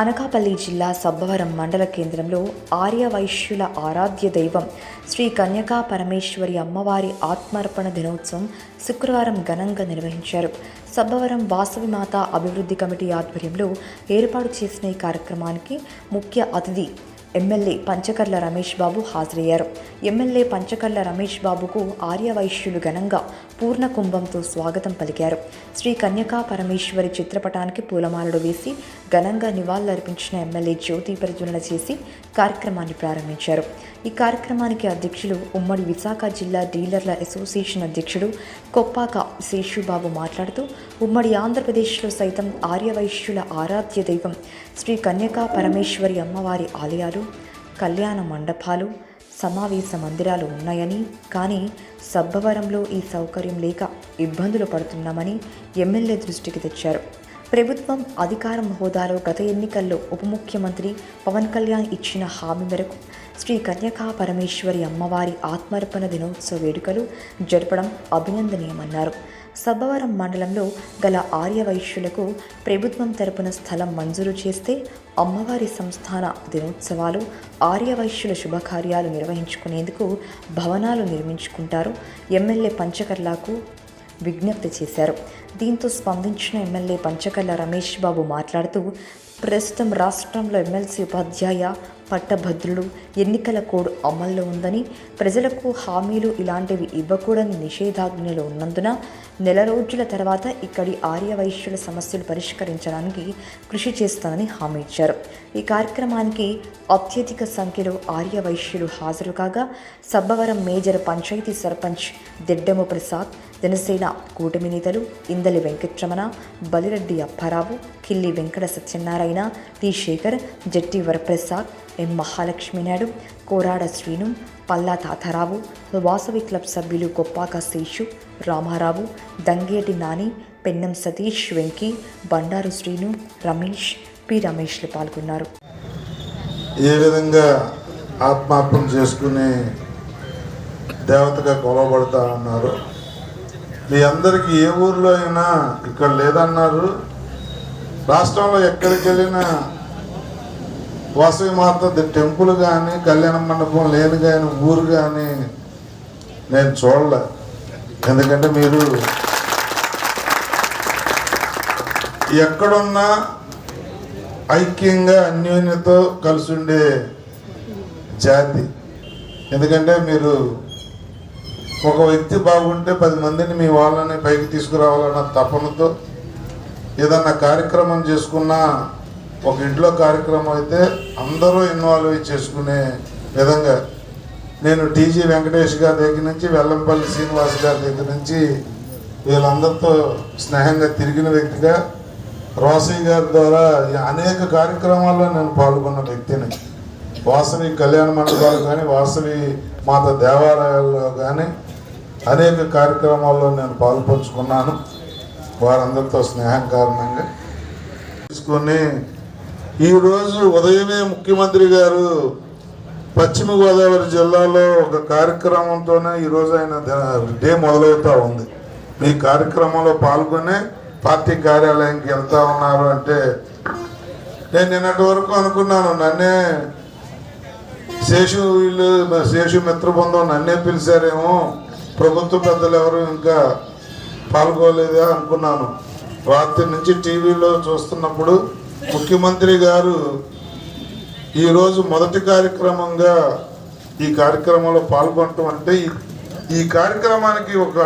అనకాపల్లి జిల్లా సబ్బవరం మండల కేంద్రంలో ఆర్యవైశ్యుల ఆరాధ్య దైవం శ్రీ కన్యకా పరమేశ్వరి అమ్మవారి ఆత్మార్పణ దినోత్సవం శుక్రవారం ఘనంగా నిర్వహించారు. సబ్బవరం వాసవి మాత అభివృద్ధి కమిటీ ఆధ్వర్యంలో ఏర్పాటు చేసిన ఈ కార్యక్రమానికి ముఖ్య అతిథి ఎమ్మెల్యే పంచకర్ల రమేష్ బాబు హాజరయ్యారు. ఎమ్మెల్యే పంచకర్ల రమేష్ బాబుకు ఆర్యవైశ్యులు ఘనంగా పూర్ణ కుంభంతో స్వాగతం పలికారు. శ్రీ కన్యకా పరమేశ్వరి చిత్రపటానికి పూలమాలలు వేసి ఘనంగా నివాళులర్పించిన ఎమ్మెల్యే జ్యోతి ప్రజ్వలన చేసి కార్యక్రమాన్ని ప్రారంభించారు. ఈ కార్యక్రమానికి అధ్యక్షులు ఉమ్మడి విశాఖ జిల్లా డీలర్ల అసోసియేషన్ అధ్యక్షుడు కొప్పాక శేషుబాబు మాట్లాడుతూ ఉమ్మడి ఆంధ్రప్రదేశ్లో సైతం ఆర్యవైశ్యుల ఆరాధ్య దైవం శ్రీ కన్యకా పరమేశ్వరి అమ్మవారి ఆలయాలు కళ్యాణ మండపాలు సమావేశ మందిరాలు ఉన్నాయని కానీ సబ్బవరంలో ఈ సౌకర్యం లేక ఇబ్బందులు పడుతున్నామని ఎమ్మెల్యే దృష్టికి తెచ్చారు. ప్రభుత్వం అధికారం హోదాలో గత ఎన్నికల్లో ఉప ముఖ్యమంత్రి పవన్ కళ్యాణ్ ఇచ్చిన హామీ మేరకు శ్రీ కన్యకా పరమేశ్వరి అమ్మవారి ఆత్మార్పణ దినోత్సవ వేడుకలు జరపడం అభినందనీయమన్నారు. సబ్బవరం మండలంలో గల ఆర్యవైశ్యులకు ప్రభుత్వం తరపున స్థలం మంజూరు చేస్తే అమ్మవారి సంస్థాన దినోత్సవాలు ఆర్యవైశ్యుల శుభకార్యాలు నిర్వహించుకునేందుకు భవనాలు నిర్మించుకుంటారు. ఎమ్మెల్యే పంచకర్లకు విజ్ఞప్తి చేశారు. దీంతో స్పందించిన ఎమ్మెల్యే పంచకల్ల రమేష్ బాబు మాట్లాడుతూ ప్రస్తుతం రాష్ట్రంలో ఎమ్మెల్సీ ఉపాధ్యాయ పట్టభద్రులు ఎన్నికల కోడ్ అమల్లో ఉందని ప్రజలకు హామీలు ఇలాంటివి ఇవ్వకూడని నిషేధాజ్ఞలు ఉన్నందున నెల రోజుల తర్వాత ఇక్కడి ఆర్యవైశ్యుల సమస్యలు పరిష్కరించడానికి కృషి చేస్తానని హామీ ఇచ్చారు. ఈ కార్యక్రమానికి అత్యధిక సంఖ్యలో ఆర్యవైశ్యులు హాజరు కాగా సబ్బవరం మేజర్ పంచాయతీ సర్పంచ్ దెడ్డము ప్రసాద్ జనసేన కూటమి నేతలు Indali Venkataramana Balireddy Apparao Killi Venkata Satyanarayana T Sekhar Jatti Varaprasad M Mahalakshmi Naidu Korada Srinu Palla Tatarao Vasavi club సభ్యులు గొప్పాక శేషు రామారావు దంగేటి నాని పెన్నం సతీష్ వెంకి బండారు శ్రీను రమేష్ పి రమేష్లు పాల్గొన్నారు. ఏ విధంగా ఆత్మార్పణ చేసుకుని దేవతగా కొలవబడతా ఉన్నారు. మీ అందరికీ ఏ ఊర్లో అయినా ఇక్కడ లేదన్నారు. రాష్ట్రంలో ఎక్కడికి వెళ్ళినా మాత టెంపుల్ కానీ కళ్యాణ మండపం లేని కానీ ఊరు కానీ నేను చూడలే. ఎందుకంటే మీరు ఎక్కడున్నా ఐక్యంగా అన్యోన్యతో కలిసి ఉండే జాతి. ఎందుకంటే మీరు ఒక వ్యక్తి బాగుంటే పది మందిని మీ వాళ్ళని పైకి తీసుకురావాలన్న తపనతో ఏదన్నా కార్యక్రమం చేసుకున్నా ఒక ఇంట్లో కార్యక్రమం అయితే అందరూ ఇన్వాల్వ్ చేసుకునే విధంగా నేను టీజీ వెంకటేష్ గారి దగ్గర నుంచి వెల్లంపల్లి శ్రీనివాస్ గారి దగ్గర నుంచి వీళ్ళందరితో స్నేహంగా తిరిగిన వ్యక్తిగా రోసయ్య గారి ద్వారా అనేక కార్యక్రమాల్లో నేను పాల్గొన్న వ్యక్తిని. వాసవి కళ్యాణ మండపాలు కానీ వాసవి మాత దేవాలయాల్లో కానీ అనేక కార్యక్రమాల్లో నేను పాల్పంచుకున్నాను. వారందరితో స్నేహం కారణంగా తీసుకొని ఈరోజు ఉదయమే ముఖ్యమంత్రి గారు పశ్చిమ గోదావరి జిల్లాలో ఒక కార్యక్రమంతోనే ఈరోజు ఆయన డే మొదలవుతా ఉంది. మీ కార్యక్రమంలో పాల్గొనే పార్టీ కార్యాలయానికి వెళ్తా ఉన్నారు అంటే నేను నిన్నటి వరకు అనుకున్నాను నన్నే శేషు వీళ్ళు శేషు మిత్ర బృందం నన్నే పిలిచారేమో ప్రభుత్వ పెద్దలు ఎవరు ఇంకా పాల్గొలేదా అనుకున్నాను. రాత్రి నుంచి టీవీలో చూస్తున్నప్పుడు ముఖ్యమంత్రి గారు ఈరోజు మొదటి కార్యక్రమంగా ఈ కార్యక్రమంలో పాల్గొనటం అంటే ఈ- కార్యక్రమానికి ఒక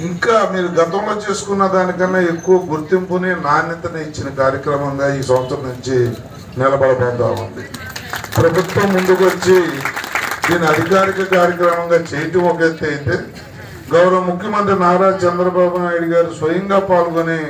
ఇంకా మీరు గతంలో చేసుకున్న దానికన్నా ఎక్కువ గుర్తింపుని నాణ్యతని ఇచ్చిన కార్యక్రమంగా ఈ సంవత్సరం నుంచి నిలబడబోతా ఉంది. ప్రభుత్వం ముందుకు వచ్చి దీని అధికారిక కార్యక్రమంగా చేయటం ఒక ఎత్తు అయితే గౌరవ ముఖ్యమంత్రి నారా చంద్రబాబు నాయుడు గారు స్వయంగా పాల్గొని